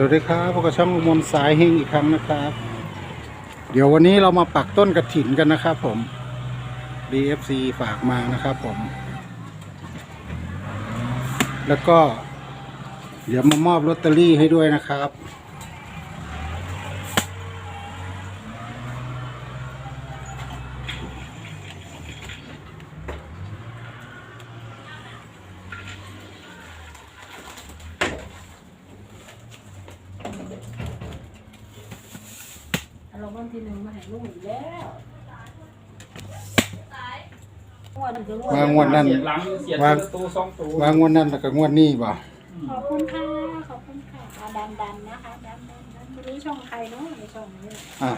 สวัสดีครับพบกับช่องมนสายเฮงอีกครั้งนะครับ เดี๋ยววันนี้เรามาปักต้นกระถินกันนะครับผม BFC ฝากมานะครับผม แล้วก็ เดี๋ยวมามอบลอตเตอรี่ให้ด้วยนะครับ ที่หนึ่งมาให้ลูกอีกแล้วงวดหนึ่งจะรวดวางงวดนั้นเสียหลังเสียวางตัวสองตัววางงวดนั้นแล้วก็งวดนี้บ่ขอบคุณค่ะขอบคุณค่ะอ่าดันดันๆนะคะดันดันดันไม่รู้ช่องใครเนาะในช่องนี้อะ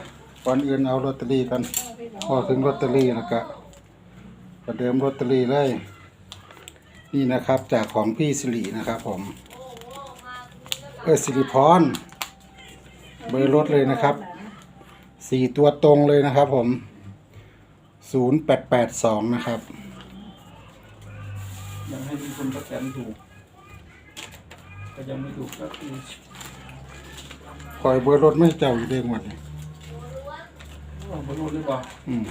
ก่อนอื่นเอาลอตเตอรี่กันช่องพี่น้องพอถึงลอตเตอรี่แล้วก็ประเดิมลอตเตอรี่เลย นี่นะครับ จากของพี่สิรินะครับ ผม เออสิริพร เบอร์รถเลยนะครับ สี่ตัวตรงเลยนะครับผมศูนย์แปดแปดสองนะครับยังให้มีคนประกันถูกก็ยังไม่ถูกก็คือคอยเบอร์รถไม่เจ้าอยู่เด้งวันนี้ว่าบรรลุหรือเปล่าอืม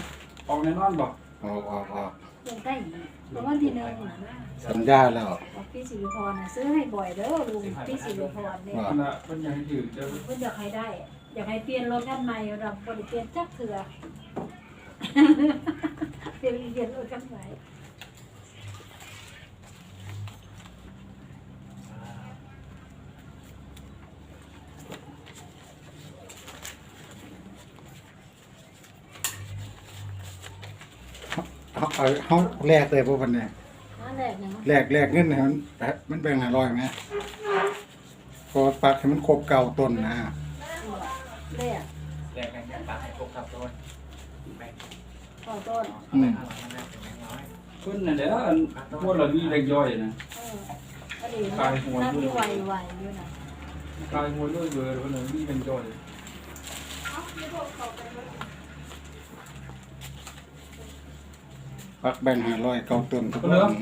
ออกแน่นอนบ่ออกออกออกยังได้อีกเพราะวันที่หนึ่งน่ะนะสัญญาแล้วบอกพี่สิริพรน่ะซื้อให้บ่อยเด้อลุงพี่สิริพรเนี่ยว่ามันละมันยังให้ถือจะ เพิ่นอยากให้ได้ อยากให้เปลี่ยนรถคันใหม่เราบ่ได้เปลี่ยนจักเถื่อเปลี่ยนเปลี่ยนรถคันใหม่เอาเอาเขาแลกเลยพวกมันเนี่ยนั่นแหละเนาะแลกแลกเงินให้มันมันแบ่งห้าร้อยไหมพอปักให้มันครบเก่าต้นนะ แรกแลกกันยังปากให้ครบครับต้นแบงค์ต่อต้นอืมห้าร้อยมันได้เป็นแบงค์ร้อยขึ้นน่ะเดี๋ยวอันพวกเรามีแรงย่อยนะเออก็ดีตายหัวนั่นด้วยที่ไวๆอยู่นะกลายหัวด้วยเบอร์พวกเรามีแรงย่อยปักแบ่งห้าร้อยเก่าต้นทุกคน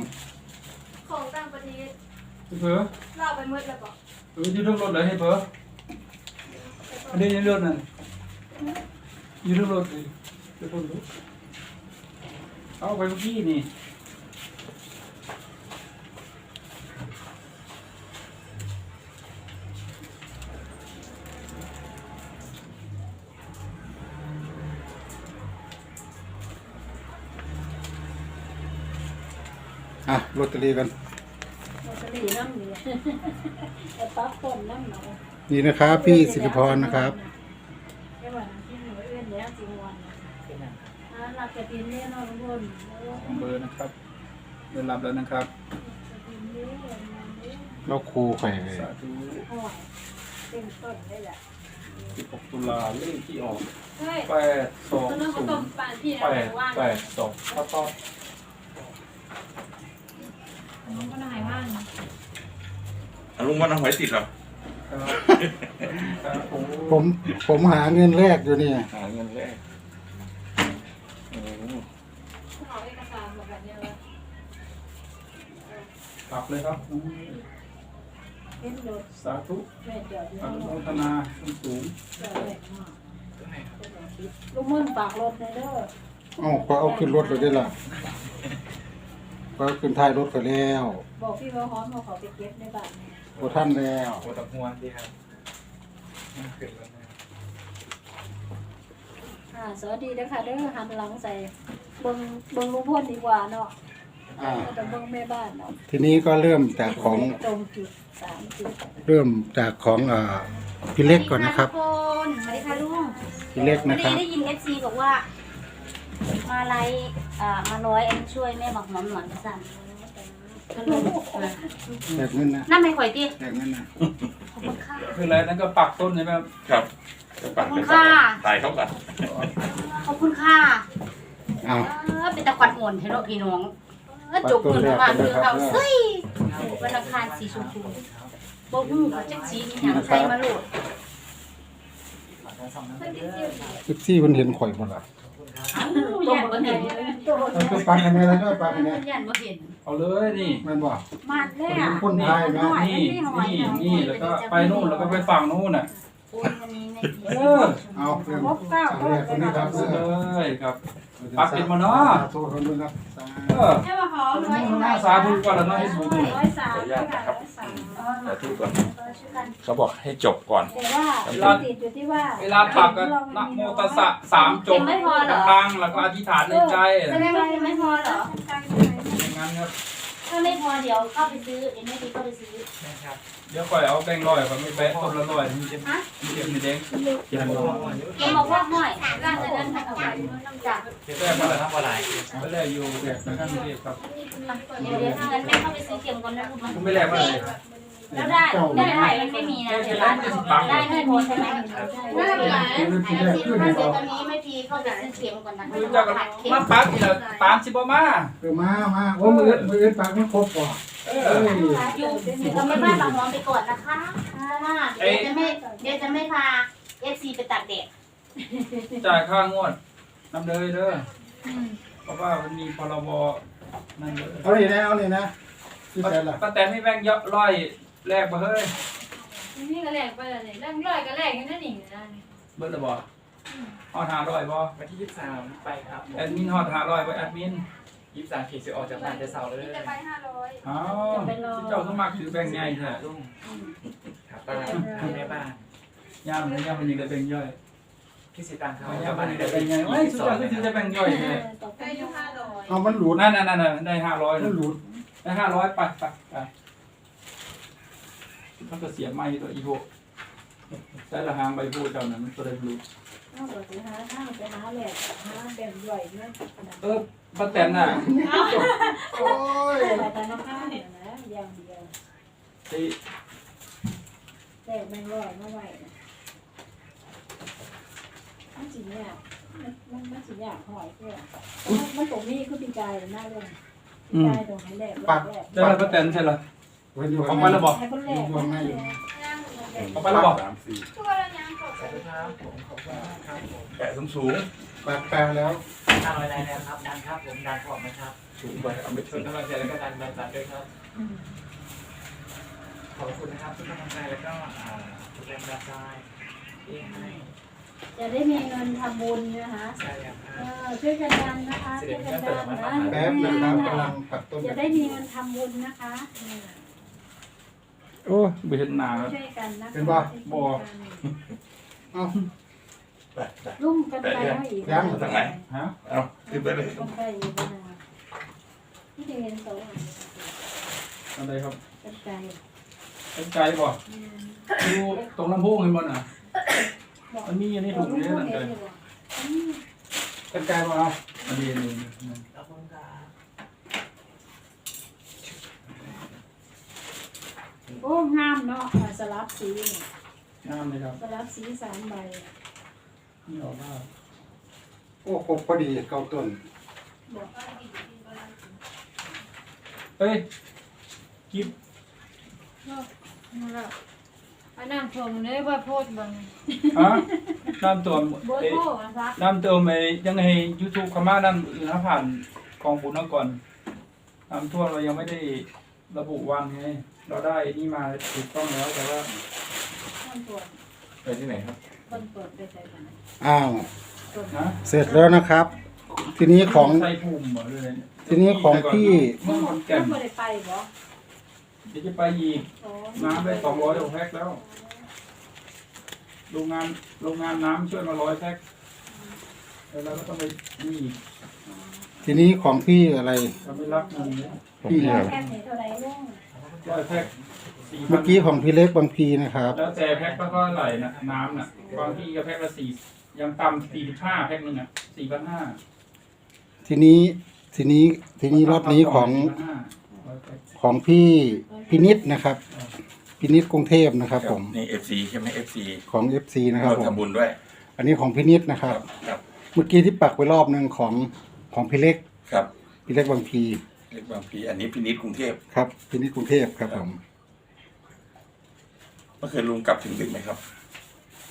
ของต่างประเทศเพ้อเราไปเมื่อแล้วก็เออยืดเรื่องรถเลยให้เพ้ออัน นี้ยืดเรื่องนั่นยืดเรื่องรถเลยเดี๋ยวคนรู้เอาไปเมื่อกี้นี่อะลอตเตอรี่กันลอตเตอรี่น้ำนี่ไอ้ปั๊บต้นน้ำหนอย นี่นะครับ พี่สิริพรนะครับไอ้วันที่หนูเอื้อนแล้วจริงวันนะเป็นยังไงอ่าหลักกระตินเนี่ยนอนบนโอ้เบอร์นะครับเดินรับแล้วนะครับ กระตินเนี่ยนอนเนี่ยเราครูไข่สาธุห่วยเป็นต้นได้แหละ16ตุลาเลขที่ออกเฮ้ยแปดสองตอนนั้นศูเขานต้มย์ปานพี่แปอะไรดว่างแปดสองข้าวต้มมันก็นายว่างอะลุงมันเอาหวยติดเหรอ ครับครับผมผมผมหาเงินแรกอยู่นี่หาเงินแรกโอ้โหเอาเอกสารมาแบบนี้เลยกลับเลยครับเป็นรถสาธุแม่จอดอยู่อข้างนุนโมอกทนาสูงจอดแรงมากลูกมุ่นฝากรถในเด้อเอ้าก็เอาขึ้นรถเลยได้ล่ะ ก็ขึ้นท้ายรถก็แล้วบอกพี่ว่าฮ้อนมาขอไปเก็บในบ้านเนี่ยโอ้ท่านแล้วโอ้ตะพวนดีครับขึ้นแล้วนะอ่าสวัสดีเด้อค่ะเด้อหันหลังใส่เบิ่งเบิ่งลุงพ่นดีกว่าเนาะอ่าแต่เบิ่งแม่บ้านเนาะทีนี้ก็เริ่มจากของตรงจุดสามจุดเริ่มจากของอ่าพี่เล็กก่อนนะครับ ทุกคนสวัสดีค่ะลุงพี่เล็กพอนะคดีรับ ได้ยินเอฟซีบอกว่า มาไลฟ์อ่ามาร้อยอันช่วยแม่บอกหมอนหมอนกระสันก็เลยมาแลกเงินนะนั่นไม่ข่อยตีแลกเงินนะขอบคุณค่ะ คืออะไรนั่นก็ปักต้นใช่ไหมครับครับจะปักขอบคุเป็นณค่ะตายเขาก่อนขอบคุณค่ะ เอา เออเป็นตะกวัดหมวนให้เราพี่น้องเออจบเงินมาคือเขาเฮ้ยวันอังคารสีชมพูบ่ฮู้เขาจักสีนี่หยังใส่มาโหลดสิบซี่มันเห็นข่อยหมดละ อ้าวตัวบ่เห็นตัวเอาไปปักกันแน่แล้วด้วยปักกันแน่ยันบ่เห็นเอาเลยนี่แมันบอกมาดเลยเป็อะนคนไทยนะนี่นี่นี่แล้วก็ไปนู่นแล้วก็ไปฝั่งนู่นน่ะเออเอาเรื่องครบเก้าเรื่องคนนี้ครับเลยครับ ปักเป็นบ่เนาะโทษคนด้วยครับสาเออแค่ว่าหอมหน้าสาธุก่อนแล้วเนาะให้บุญร้อยสามค่ะ สามสาธุก่อนเขาบอกให้จบก่อน แต่ว่าติดอยู่ที่ว่าเวลาปักก็นะโมตัสสะสามจบไม่พอเหรอดังแล้วก็อธิษฐานในใจแสดงว่ายังไม่พอเหรอ อย่างนั้นครับถ้าไม่พอเดี๋ยวเข้าไปซื้อเอ็มไม่ดีเข้าไปซื้อนะครับเดี๋ยวค่อยเอาแบงค์ร้อยก็ไม่แบะต้นละร้อยมันจะมันจะมีแดงยันบอกว่ายังบอกว่าห้อยร่างจะนั้นเอาไปจ้ะเดี๋ยวแม่มาทำอะไรไม่ได้อยู่แบบนั้นเรียบครับเดี๋ยวเดี๋ยวถ้างั้นแม่เข้าไปซื้อเข็มก่อนนะลูกนะคุณไม่แลกมาเลย แล้วได้ได้ไข่มันไม่มีนะเดี๋ยวร้านได้ไม่พอใช่ไหมไม่เป็นไรไอ้ที่ถ้าเสร็จตอนนี้ไม่พีเข้าไปซื้อเข็มก่อนนะม่รู้จักกันมาปักนี่แหละปานสิบ่มาเออมามาโอ้มือมือปักไม่ครบก่อนเอออยอยู่อยู่กับแม่บ้านบางหอมไปก่อนนะคะเดี๋ยวจะไม่เดี๋ยวจะไม่พาเอฟซีไปตากแดดจ่ายค่างวดน้ำเลยเด้อเพราะว่ามันมีพรบนั่นเลยเอาเลยนะเอาเลยนะที่แต่ละป้าแตนให้แบงค์เยอะร้อย แลกมาเฮ้ยนี่ก็แหลกไปเลยเรื่องร้อยก็แหลกกันนั่นเองนะเบิร์ดละบ่ฮอดหาร้อยบ่วันที่ยี่สิบสามไปครับแอดมินฮอดหาร้อยบ่แอดมินยี่สิบสามขีดสิออกจากบ้านจะเสาร์เลยจะไปห้าร้อยอ้าวเจ้าสมัครถือแบงค์ใหญ่แท้ลุงครับป้าแม่บ้านย่ามมันย่ามมันยังได้แบงค์ย่อยพี่สิตังเขาย่ามมันยังได้แบงค์ใหญ่เฮ้ยสุดยอดคือถือได้แบงค์ย่อยเลยได้อยู่ห้าร้อยเอามันหลุดนั่นนั่นนั่นได้ห้าร้อยมันหลุดได้ห้าร้อยไปไปไป มันก็เสียไม้ตัวอีโบใช้ละหางใบพูดเจ้านั้นมันตัวได้บลูเอาไปหาข้าวไปหาแหลกหาแบ่งย่อยนี่ยเออป้าแตนน่ะโอ้ยแต่แต่ละข้าวเนี่ยนะอย่างเดียวไอ้แต่แบ่งร้อยมาไหวมันสิเนี่ยมันมันมันสิยากหอยเพื่อมันตรงนี้คือปีกายหน้าเรื่องปีกายตรงนี้แหละแหลกได้แล้วป้าแตนใช่เหรอ มันอยู่ออกไปแล้วบอกให้คนแหลกอยู่ข้างในอยู่ออกไปแล้วบอกตัวละยังกดขอบคุณครับผมขอบคุณมากครับผมแปะสูงสูงปักแปลแล้วดังอะไรแล้วครับ ดังครับผมดังขอบนะครับสูงไปเอาไม่ส่ถึวนงกำลังใจแล้วก็ดันดันดันด้วยครับ ขอบคุณนะครับทุกกำลังใจแล้วก็ทุกแรงบันดาลใจที่ให้จะได้มีเงินทำบุญนะคะใช่ครับเออช่วยกันดันนะคะช่วยกันดันนะแป๊บนะครับกำลังปักต้นจะได้มีเงินทำบุญนะคะ โอ้เบ็ดหนาช่วยกันนะคะเป็นบ่ บ่ เอาแปะแปะลุ่มกันไปแล้วอีกฮะเอาขึ้นไปเลยกันไปอีกนะที่จะเห็นโซ่อะไรครับกันไปเป็นใจบ่ดูตรงลำโพงเห็นบ่น่ะมันมีอันนี้ถูกเลยนั่นเลยเป็นใจบ่เอาอันนี้นี่ขอบคุณครับ โอ้งามเนาะสลับสีงามเลยครับสลับสีสามใบนี่ออกมาโอ้ครบพอดีเก้าต้นเอ้ยกิบอันนั้นผมเลยว่าโพดบังฮะน้ำตัวโบเอ้ยโทนะคะน้ำเติมไอ้ยังไง YouTube เขามานั่นอื่นผ่านกองบุญเอาก่อนน้ำท่วมเรายังไม่ได้ระบุวันไง เราได้นี่มาถูกต้องแล้วแต่ว่าคนตรวจไปที่ไหนครับคนตรวจไปใส่กันอ้าวนะเสร็จแล้วนะครับ ทีนี้ของใส่ภูมิเหรอเลยทีนี้ของพี่เมื่อวันแก่นไม่ได้ไปเหรอเดี๋ยวจะไปอีกโอ้น้ำได้สองร้อยแพ็คแล้วโรงงานโรงงานน้ำช่วยมาร้อยแพ็คแล้วเราก็ต้องไปนี่อีกทีนี้ของพี่อะไรเราไม่รับเงินเนี่ยพี่แค่ไหนเท่าไหร่ลุง ร้อยแพ็คสี่พัเมื่อนกี้ของพี่เล็กบางพีนะครับ แล้วแต่แพ็คก็เท่าไหร่นะน้ำน่ะบางที่ก็แพ็คละสี่ยังต่ำสี่สิบห้าแพ็คหนึ่งอะสี่พันห้าทีนี้ทีนี้ทีนี้รอบนี้ของของพี่พินิษนะครับพินิษกรุงเทพนะครับ ผมนี่ FC ใช่ไหม FC ของ FC นะครับร่วมผมทำบุญด้วย อันนี้ของพินิษนะครับครับ เมื่อกี้ที่ปักไว้รอบหนึ่งของของพี่เล็กครับพี่เล็กบางพี เล็กบางพีอันนี้พินิจกรุงเทพครับพินิษกรุงเทพครับผมเมื่อคืนลุงกลับถึงดึกไหมครับ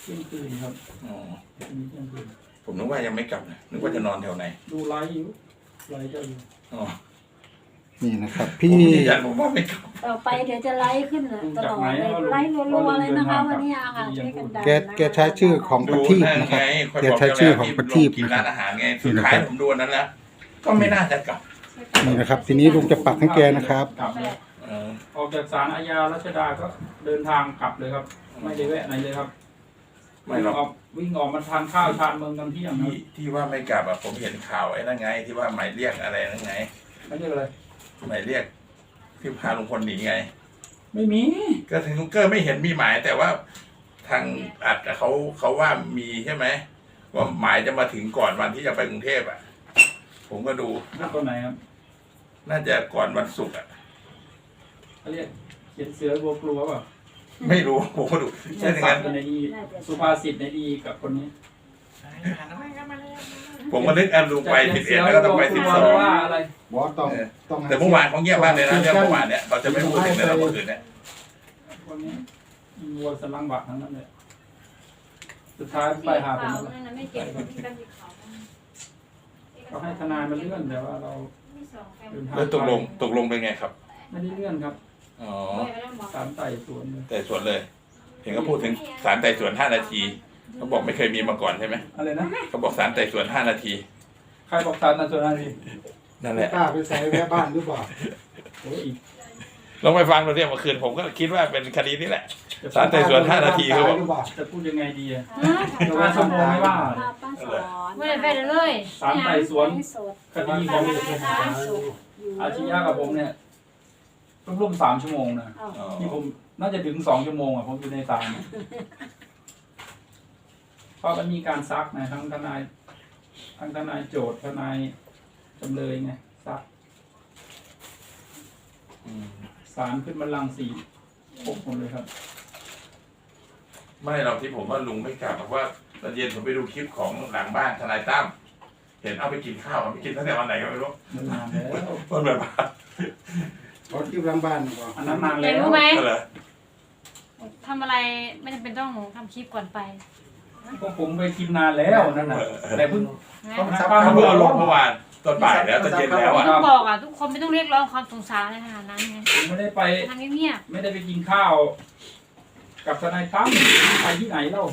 เที่ยงคืนครับอ๋ออันนี้เที่ยงคืนผมนึกว่ายังไม่กลับนะนึกว่าจะนอนแถวไหน ดูไลฟ์อยู่ไลฟ์เจ้าอยู่อ๋อนี่นะครับผมพี่ยืนยันผมว่าไม่กลับต่อไปเดี๋ยวจะไลฟ์ขึ้นน่ะตลอดเลยไลฟ์รัวๆเลยนะคะวันนี้อะค่ะช่วยกันดันแกแกใช้ชื่อของปดูระทีปนั่นนะครับไงคอยแกบอกใช้ชื่อของประทีปกินนะคร้ารับนอาหารไงสุดท้ายผมดูอันนั้นแล้วก็ไม่น่าจะกลับ นี่นะครับ ทีนี้ลุงจะปักให้แกนะครับ กลับเลยเออออกจากศาลอาญารัชดาก็เดินทางกลับเลยครับ ไม่ได้แวะไหนเลยครับไม่หรอกวิ่งออกวิ่งออกมาทานข้าวทานเมืองกันเที่ยงครับที่ที่ว่าไม่กลับอะผมเห็นข่าวไอ้นั่นไง ที่ว่าหมายเรียกอะไรนั่นไงไม่ใช่อะไรหมายเรียกที่พาลุงพลหนีไง ไม่มี ก็ถึงก็ไม่เห็นมีหมายแต่ว่าทางอัดเขาเขาว่ามีใช่ไหมว่าหมายจะมาถึงก่อนวันที่จะไปกรุงเทพอะ ผมก็ดูนั่นตัวไหนครับน่าจะก่อนวันศุกร์อะ เขาเรียกเขียนเสือบัวกลัวเปล่าไม่รู้ ผมก็ดูใช่ใช่ไหมศังั้พนท์ในดีสุภาษิตในดีกับคนนี้ผมก็นึกอันลุงไปสิบเอ็ดแล้วก็ต้องไปสิบสองว่าอะไรบอสต้องต้องแต่เมื่อวานเขาเงียบมากเลยนะเรื่องเมื่อวานเนี่ยเราจะไม่พูดถึงในเมื่อคืนเนี่ยวันนี้วัวสลังบะทั้งนั้นเลยสุดท้ายไปหาผมสีแล้วขาวนั่นนะไม่เก็บมีกันสีขา วก็ให้ทนายมาเลื่อนแต่ว่าเรามีสองแกมเดินทางแล้วตกลงตกลงเป็นไงครับ ไม่ได้เลื่อนครับอ๋อไม่ไปแล้วหมอสามไต่สวนเลยแต่สวนเลย เห็นเขาพูดถึงสารไต่สวนห้านาที เขาบอกไม่เคยมีมาก่อนใช่ไหมอะไรนะเขาบอกสารไต่สวนห้านาที ใครบอกสารนาสวนนาทีนั่นแหละกล้าไปใส่แม่บ้านหรือเปล่าโอ้ยอีก ลองไปฟังดูเนี่ยเมื่อคืนผมก็คิดว่าเป็นคดีนี้แหละ สารไต่สวนห้านาทีหคือบอกรือเปล่าจะพูดยังไงดีอะฮะจะว่าชั่วโมงไม่ว่าป้าสอนไม่ได้ไปเลย สารไต่สวนสดคดีของอยู่อาชียะกับผมเนี่ยร่วมๆสามชั่วโมงนะอ้าวอ๋อที่ผมน่าจะถึงสองชั่วโมงอะผมอยู่ในศาลเนี่ยเพราะมันมีการซักนะทั้งทนายทั้งทนายโจทย์ทนายจำเลยไงซัก อืม ศาลขึ้นบัลลังก์สี่พบคนเลยครับ ไม่เราที่ผมว่าลุงไม่กลับเพราะว่าตอนเย็นผมไปดูคลิปของหลังบ้านทนายตั้มเห็นเอาไปกินข้าวเอาไปกินตั้งแต่วันไหนก็ไม่รู้มันนานแล้วต้นแบบว่าเขาที่หลังบ้านหรือเปล่าอันนั้นนานเห็แล้นวรู้ไหมก็เหรอทำอะไรไม่จำเป็นต้องทำคลิปก่อนไปพวกผมไปกินนานแล้วนั่นน่ะแต่เพิ่ง นะ ต้องเขาทำเพิ่งเอาลงเมื่อวาน ตอนบ่ายแล้วตอนเย็นแล้วอะ ต้องบอกอะทุกคนไม่ต้องเรียกร้องความสงสารในขนาดนั้นไงผมไม่ได้ไปทำเงียบไม่ได้ไปกินข้าว กับทนายตั้มไปที่ไหนเล่า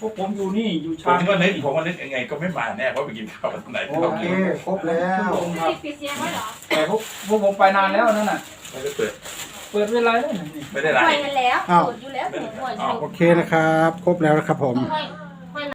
พวกผมอยู่นี่อยู่ผชามญก็นึกผมก็นึกยังไงก็ไม่มาแน่เพราะไปกินข้าวกับทนายโอตั้มเคครบแล้ว ชั่วโมงครับปิดเสียงไว้เหรอแต่พวกพวกผมไปนานแล้วนั่นน่ะ ไม่ได้เปิดเปิดเวลาได้นี่ ไม่ได้หไลน่วยฟ์นั่นแล้วอ้าวตรวจอยู่แล้วหน่วยหน่วยโอเคนะครับ ครบแล้วนะครับผมหน่วย